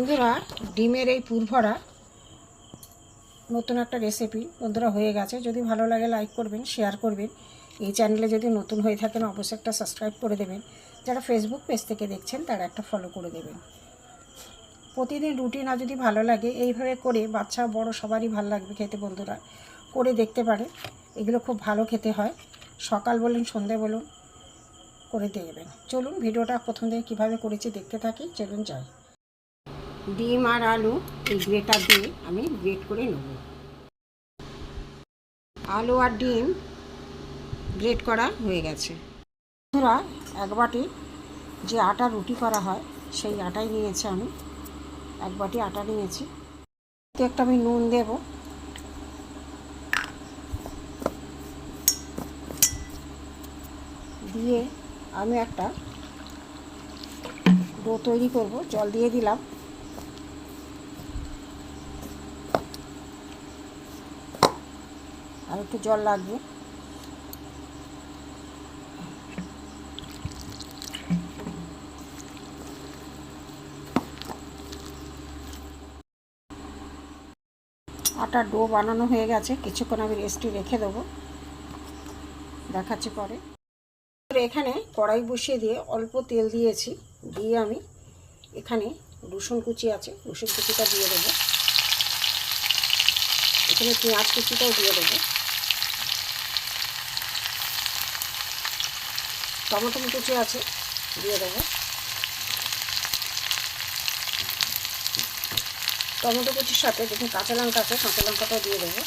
বন্ধুরা, ডিমের এই পুরভরা নতুন একটা রেসিপি বন্ধুরা হয়ে গেছে। যদি ভালো লাগে লাইক করবেন শেয়ার করবেন। এই চ্যানেলে যদি নতুন হয়ে থাকেন, অবশ্যই একটা সাবস্ক্রাইব করে দেবেন। যারা ফেসবুক পেজ থেকে দেখছেন, তারা একটা ফলো করে দেবেন। প্রতিদিন রুটিন আর যদি ভালো লাগে, এইভাবে করে বাচ্চা, বড় সবারই ভালো লাগবে খেতে বন্ধুরা। করে দেখতে পারে এগুলো খুব ভালো খেতে হয়। সকাল বলুন, সন্ধে বলুন, করে দেখবেন চলুন, ভিডিওটা প্রথম থেকে কীভাবে করেছি দেখতে থাকি। চলুন, যাই। ডিম আর আলু, এই গ্রেটার দিয়ে আমি গ্রেট করে নেব। আলু আর ডিম গ্রেট করা হয়ে গেছে। বন্ধুরা, এক বাটি যে আটা রুটি করা হয়, সেই আটাই নিয়েছি আমি। এক বাটি আটা নিয়েছি। একটা আমি নুন দেব। দিয়ে আমি একটা ডো তৈরি করব। জল দিয়ে দিলাম। আর একটু জল লাগবে আটার ডো বানানো হয়ে গেছে, কিছুক্ষণ আমি রেস্টে রেখে দেবো। দেখাচ্ছি পরে। এখানে কড়াই বসিয়ে দিয়ে অল্প তেল দিয়েছি, দিয়ে আমি এখানে রসুন কুচি আছে, রসুন কুচিটা দিয়ে দেবো। এখানে পেঁয়াজ কুচিটাও দিয়ে দেবো। টমেটো কুচি আছে, দিয়ে দেবো। টমেটো কুচির সাথে দেখুন কাঁচা লঙ্কা আছে, কাঁচা লঙ্কাটাও দিয়ে দেবো।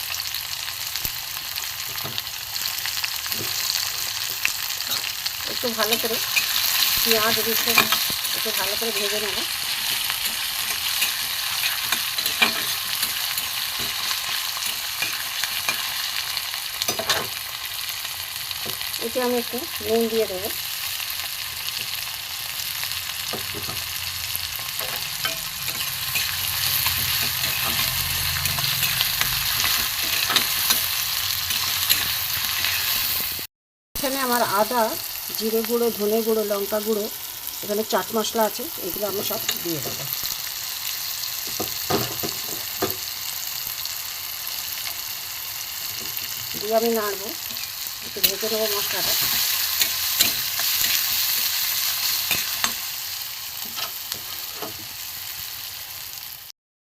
একটু ভালো করে পেঁয়াজ রসুন একটু ভালো করে ভেজে নেব। এতে আমি একটু নুন দিয়ে দেবো। এখানে আমার আদা, জিরে গুঁড়ো, ধনে গুঁড়ো, লঙ্কা গুঁড়ো, এখানে চাট মশলা আছে, এগুলো আমি সব দিয়ে দেবো। দিয়ে আমি নাড়বো। একটু ভেজে নেব মশলাটা।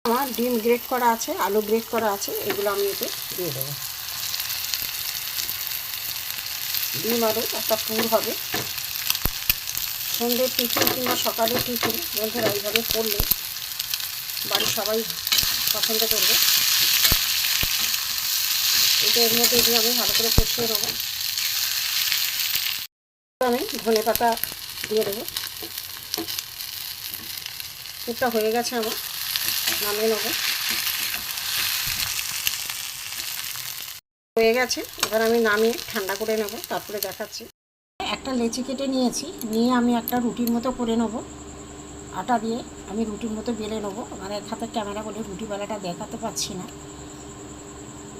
আমার ডিম গ্রেট করা আছে, আলু গ্রেট করা আছে, এগুলো আমি এতে দিয়ে দেবো। ডিম আলু একটা পুর হবে। সন্ধ্যের টিফিন কিংবা সকালের টিফিন, বন্ধুরা এইভাবে করলে বাড়ির সবাই পছন্দ করবে। এটা এর মধ্যে দিয়ে আমি ভালো করে কষিয়ে নেব। আমি ধনে পাতা দিয়ে দেবো। পুরটা হয়ে গেছে আমার, নামিয়ে নেব। হয়ে গেছে, এবার আমি নামিয়ে ঠান্ডা করে নেব, তারপরে দেখাচ্ছি। একটা লেচি কেটে নিয়েছি, নিয়ে আমি একটা রুটির মতো করে নেব। আটা দিয়ে আমি রুটির মতো বেলে নেব। আমার এক হাতে ক্যামেরা বলে রুটি বেলাটা দেখাতে পাচ্ছি না।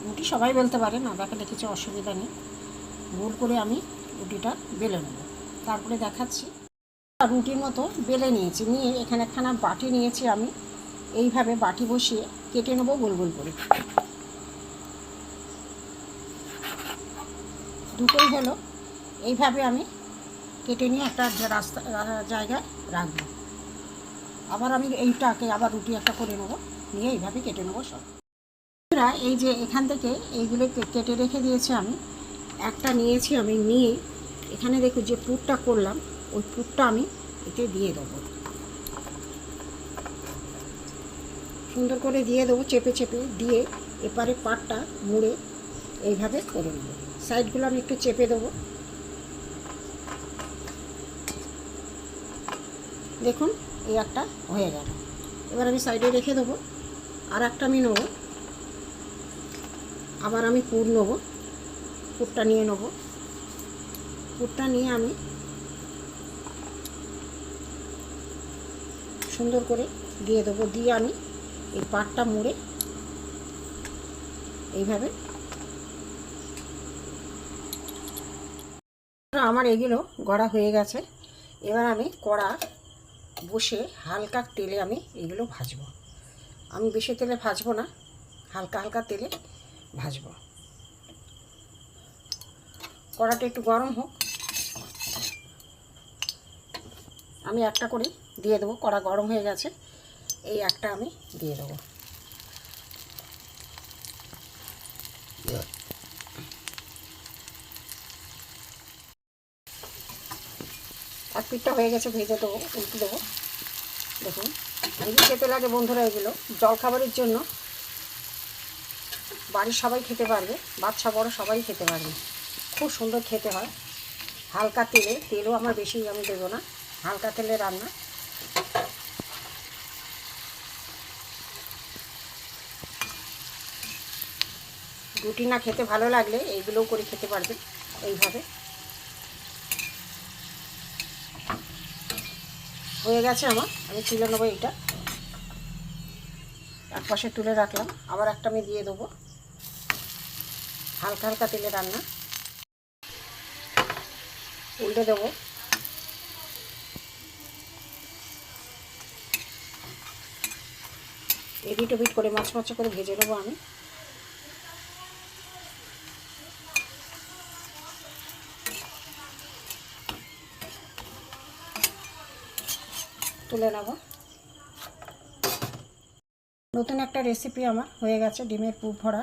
রুটি সবাই বেলতে পারে, না দেখালে কিছু অসুবিধা নেই। গোল করে আমি রুটিটা বেলে নেব। তারপরে দেখাচ্ছি। রুটির মতো বেলে নিয়েছি, নিয়ে এখানে একখানা বাটি নিয়েছি আমি। এইভাবে বাটি বসিয়ে কেটে নেব গোল গোল করে। দুটোই হলো। এইভাবে আমি কেটে নিয়ে একটা রাস্তা জায়গায় রাখব। আবার আমি এইটাকে, আবার রুটি একটা করে নেব। নিয়ে এইভাবে কেটে নেব সব। বন্ধুরা, এই যে এখান থেকে এইগুলো কেটে রেখে দিয়েছি আমি। একটা নিয়েছি আমি নিয়ে এখানে দেখো যে পুরটা করলাম ওই পুরটা আমি এতে দিয়ে দেবো। সুন্দর করে দিয়ে দেবো চেপে চেপে দিয়ে এপারে পাটটা মুড়ে এইভাবে করে নেব। সাইডগুলো আমি একটু চেপে দেবো। দেখুন এই একটা হয়ে গেল। এবার আমি সাইডে রেখে দেবো। আর একটা আমি নেব। আবার আমি পুর নেব। পুরটা নিয়ে নেব। পুরটা নিয়ে আমি সুন্দর করে দিয়ে দেবো। দিয়ে আমি এই পাটটা মুড়ে এইভাবে আমার এগুলো গড়া হয়ে গেছে। এবার আমি কড়া বসে হালকা তেলে আমি এগুলো ভাজবো। আমি বেশি তেলে ভাজবো না, হালকা হালকা তেলে ভাজবো। কড়াটা একটু গরম হোক। আমি একটা করে দিয়ে দেবো, কড়া গরম হয়ে গেছে। এই একটা আমি দিয়ে দেবো। এক পিঠটা হয়ে গেছে, ভেজে দেবো, উল্টে দেবো। দেখুন যদি খেতে লাগে বন্ধুরা এগুলো জলখাবারের জন্য বাড়ির সবাই খেতে পারবে, বাচ্চা, বড় সবাই খেতে পারবে। খুব সুন্দর খেতে হয়। হালকা তেলে, তেলও আমার বেশি আমি দেবো না, হালকা তেলে রান্না। রুটি না খেতে ভালো লাগলে এইগুলোও করে খেতে পারবেন এইভাবে। হয়ে গেছে আমার, আমি তুলে নেব এইটা। এক পাশে তুলে রাখলাম, আবার একটা আমি দিয়ে দেবো। হালকা হালকা তেলে রান্না। উল্টে দেবো। এডিট ওবিট করে মাছ মাছ করে ভেজে নেব আমি। তুলে নেব। নতুন একটা রেসিপি আমার হয়ে গেছে ডিমের পুর ভরা।